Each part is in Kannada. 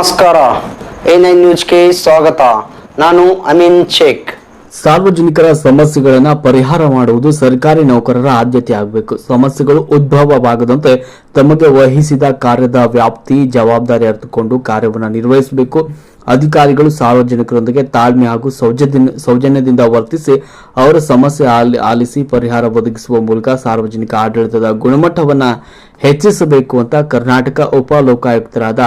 ನಮಸ್ಕಾರ. ಎ ನೈನ್ ನ್ಯೂಸ್ಗೆ ಸ್ವಾಗತ. ನಾನು ಅಮೀನ್ ಶೇಖ್. ಸಾರ್ವಜನಿಕರ ಸಮಸ್ಯೆಗಳನ್ನು ಪರಿಹಾರ ಮಾಡುವುದು ಸರ್ಕಾರಿ ನೌಕರರ ಆದ್ಯತೆ ಆಗಬೇಕು. ಸಮಸ್ಯೆಗಳು ಉದ್ಭವವಾಗದಂತೆ ತಮಗೆ ವಹಿಸಿದ ಕಾರ್ಯದ ವ್ಯಾಪ್ತಿ, ಜವಾಬ್ದಾರಿ ಅರಿತುಕೊಂಡು ಕಾರ್ಯವನ್ನು ನಿರ್ವಹಿಸಬೇಕು. ಅಧಿಕಾರಿಗಳು ಸಾರ್ವಜನಿಕರೊಂದಿಗೆ ತಾಳ್ಮೆ ಹಾಗೂ ಸೌಜನ್ಯ, ಸೌಜನ್ಯದಿಂದ ವರ್ತಿಸಿ ಅವರ ಸಮಸ್ಯೆ ಆಲಿ- ಆಲಿಸಿ ಪರಿಹಾರ ಒದಗಿಸುವ ಮೂಲಕ ಸಾರ್ವಜನಿಕ ಆಡಳಿತದ ಗುಣಮಟ್ಟವನ್ನು ಹೆಚ್ಚಿಸಬೇಕು ಅಂತ ಕರ್ನಾಟಕ ಉಪ ಲೋಕಾಯುಕ್ತರಾದ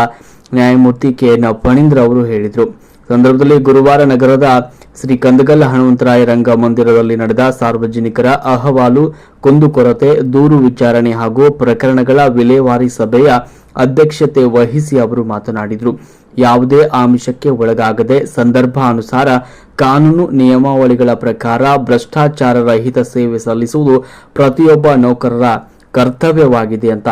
ನ್ಯಾಯಮೂರ್ತಿ ಕೆ. ಎನ್ ಫಣೀಂದ್ರ ಅವರು ಹೇಳಿದರು. ಸಂದರ್ಭದಲ್ಲಿ ಗುರುವಾರ ನಗರದ ಶ್ರೀ ಕಂದಗಲ್ ಹನುಮಂತರಾಯ ರಂಗ ಮಂದಿರದಲ್ಲಿ ನಡೆದ ಸಾರ್ವಜನಿಕರ ಅಹವಾಲು ಕುಂದುಕೊರತೆ ದೂರು ವಿಚಾರಣೆ ಹಾಗೂ ಪ್ರಕರಣಗಳ ವಿಲೇವಾರಿ ಸಭೆಯ ಅಧ್ಯಕ್ಷತೆ ವಹಿಸಿ ಅವರು ಮಾತನಾಡಿದರು. ಯಾವುದೇ ಆಮಿಷಕ್ಕೆ ಒಳಗಾಗದೆ ಸಂದರ್ಭಾನುಸಾರ ಕಾನೂನು ನಿಯಮಾವಳಿಗಳ ಪ್ರಕಾರ ಭ್ರಷ್ಟಾಚಾರ ರಹಿತ ಸೇವೆ ಸಲ್ಲಿಸುವುದು ಪ್ರತಿಯೊಬ್ಬ ನೌಕರರ ಕರ್ತವ್ಯವಾಗಿದೆ ಅಂತ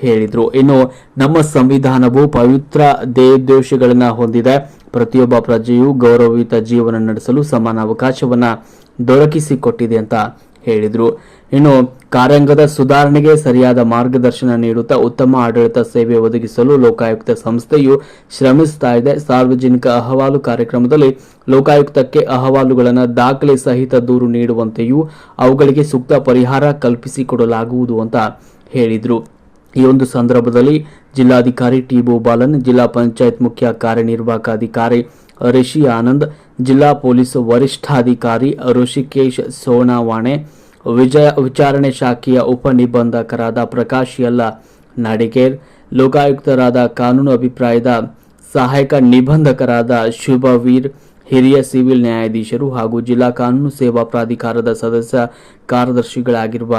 ಹೇಳಿದ್ರು. ಇನ್ನು ನಮ್ಮ ಸಂವಿಧಾನವು ಪವಿತ್ರ ದೇವದೋಷಗಳನ್ನು ಹೊಂದಿದೆ. ಪ್ರತಿಯೊಬ್ಬ ಪ್ರಜೆಯು ಗೌರವಯುತ ಜೀವನ ನಡೆಸಲು ಸಮಾನ ಅವಕಾಶವನ್ನು ದೊರಕಿಸಿಕೊಟ್ಟಿದೆ ಅಂತ ಹೇಳಿದರು. ಇನ್ನು ಕಾರ್ಯಾಂಗದ ಸುಧಾರಣೆಗೆ ಸರಿಯಾದ ಮಾರ್ಗದರ್ಶನ ನೀಡುತ್ತಾ ಉತ್ತಮ ಆಡಳಿತ ಸೇವೆ ಒದಗಿಸಲು ಲೋಕಾಯುಕ್ತ ಸಂಸ್ಥೆಯು ಶ್ರಮಿಸ್ತಾ ಇದೆ. ಸಾರ್ವಜನಿಕ ಅಹವಾಲು ಕಾರ್ಯಕ್ರಮದಲ್ಲಿ ಲೋಕಾಯುಕ್ತಕ್ಕೆ ಅಹವಾಲುಗಳನ್ನು ದಾಖಲೆ ಸಹಿತ ದೂರು ನೀಡುವಂತೆಯೂ ಅವುಗಳಿಗೆ ಸೂಕ್ತ ಪರಿಹಾರ ಕಲ್ಪಿಸಿಕೊಡಲಾಗುವುದು ಅಂತ ಹೇಳಿದ್ರು. ಈ ಒಂದು ಸಂದರ್ಭದಲ್ಲಿ ಜಿಲ್ಲಾಧಿಕಾರಿ ಟಿ ಬಾಲನ್ ಜಿಲ್ಲಾ ಪಂಚಾಯತ್ ಮುಖ್ಯ ಕಾರ್ಯನಿರ್ವಾಹಕ ಅಧಿಕಾರಿ ರಿಷಿ ಆನಂದ್, ಜಿಲ್ಲಾ ಪೊಲೀಸ್ ವರಿಷ್ಠಾಧಿಕಾರಿ ಋಷಿಕೇಶ್ ಸೋನಾವಾಣೆ ವಿಜಯ ವಿಚಾರಣೆ ಶಾಖೆಯ ಉಪನಿಬಂಧಕರಾದ ಪ್ರಕಾಶ್ ಯಲ್ಲ ನಾಡಿಗೇರ್, ಲೋಕಾಯುಕ್ತರಾದ ಕಾನೂನು ಅಭಿಪ್ರಾಯದ ಸಹಾಯಕ ನಿಬಂಧಕರಾದ ಶುಭವೀರ್ ಹಿರಿಯ ಸಿವಿಲ್ ನ್ಯಾಯಾಧೀಶರು ಹಾಗೂ ಜಿಲ್ಲಾ ಕಾನೂನು ಸೇವಾ ಪ್ರಾಧಿಕಾರದ ಸದಸ್ಯ ಕಾರ್ಯದರ್ಶಿಗಳಾಗಿರುವ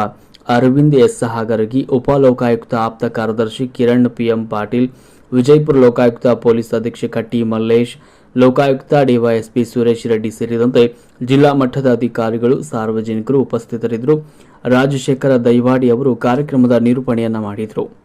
ಅರವಿಂದ್ ಎಸ್. ಹಾಗರಗಿ, ಉಪಲೋಕಾಯುಕ್ತ ಆಪ್ತ ಕಾರ್ಯದರ್ಶಿ ಕಿರಣ್ ಪಿಎಂ ಪಾಟೀಲ್, ವಿಜಯಪುರ ಲೋಕಾಯುಕ್ತ ಪೊಲೀಸ್ ಅಧೀಕ್ಷಕ ಟಿ. ಮಲ್ಲೇಶ್, ಲೋಕಾಯುಕ್ತ ಡಿವೈಎಸ್ಪಿ ಸುರೇಶ್ ರೆಡ್ಡಿ ಸೇರಿದಂತೆ ಜಿಲ್ಲಾ ಮಟ್ಟದ ಅಧಿಕಾರಿಗಳು, ಸಾರ್ವಜನಿಕರು ಉಪಸ್ಥಿತರಿದ್ದರು. ರಾಜಶೇಖರ ದೈವಾಡಿ ಅವರು ಕಾರ್ಯಕ್ರಮದ ನಿರೂಪಣೆಯನ್ನು ಮಾಡಿದರು.